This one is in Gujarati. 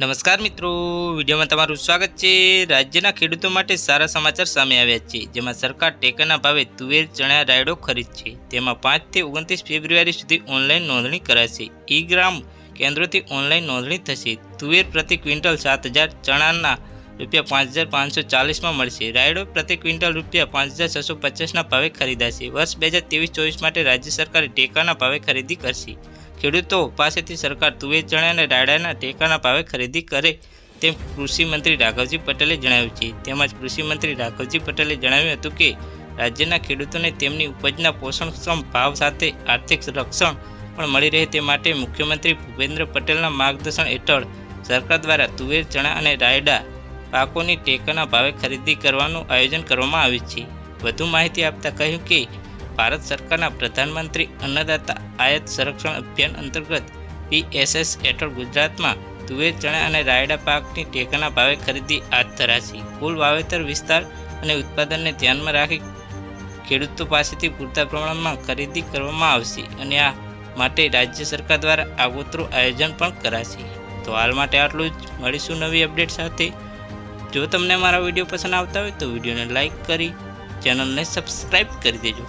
નમસ્કાર મિત્રો, વિડીયોમાં તમારું સ્વાગત છે. રાજ્યના ખેડૂતો માટે સારા સમાચાર સામે આવ્યા છે, જેમાં સરકાર ટેકાના ભાવે તુવેર, ચણા, રાયડો ખરીદશે તેમાં પાંચથી ઓગણત્રીસ ફેબ્રુઆરી સુધી ઓનલાઈન નોંધણી કરાશે. ઈ ગ્રામ કેન્દ્રોથી ઓનલાઈન નોંધણી થશે. તુવેર પ્રતિ ક્વિન્ટલ સાત હજાર, ચણાના રૂપિયા પાંચ હજાર પાંચસો ચાલીસમાં મળશે. રાયડો પ્રતિ ક્વિન્ટલ રૂપિયા પાંચ હજાર છસો પચાસના ભાવે ખરીદાશે. વર્ષ બે હજાર ત્રેવીસ ચોવીસ માટે રાજ્ય સરકારે ટેકાના ભાવે ખરીદી કરશે. ખેડૂતો પાસેથી સરકાર તુવેર ચણા અને રાયડાના ટેકાના ભાવે ખરીદી કરે તેમ કૃષિમંત્રી રાઘવજી પટેલે જણાવ્યું છે. તેમજ કૃષિમંત્રી રાઘવજી પટેલે જણાવ્યું હતું કે, રાજ્યના ખેડૂતોને તેમની ઉપજના પોષણક્ષમ ભાવ સાથે આર્થિક રક્ષણ પણ મળી રહે તે માટે મુખ્યમંત્રી ભૂપેન્દ્ર પટેલના માર્ગદર્શન હેઠળ સરકાર દ્વારા તુવેર ચણા અને રાયડા પાકોની ટેકાના ભાવે ખરીદી કરવાનું આયોજન કરવામાં આવ્યું છે. વધુ માહિતી આપતા કહ્યું કે ભારત સરકારના પ્રધાનમંત્રી અન્નદાતા આયાત સંરક્ષણ અભિયાન અંતર્ગત પીએસએસ હેઠળ ગુજરાતમાં તુવેર ચણા અને રાયડા પાકની ટેકાના ભાવે ખરીદી હાથ ધરાશે. કુલ વાવેતર વિસ્તાર અને ઉત્પાદનને ધ્યાનમાં રાખી ખેડૂતો પાસેથી પૂરતા પ્રમાણમાં ખરીદી કરવામાં આવશે અને આ માટે રાજ્ય સરકાર દ્વારા આગોતરું આયોજન પણ કરાશે. તો હાલ માટે આટલું જ. મળીશું નવી અપડેટ સાથે. જો તમને મારા વીડિયો પસંદ આવતા હોય તો વિડીયોને લાઇક કરી, ચેનલને સબસ્ક્રાઈબ કરી દેજો.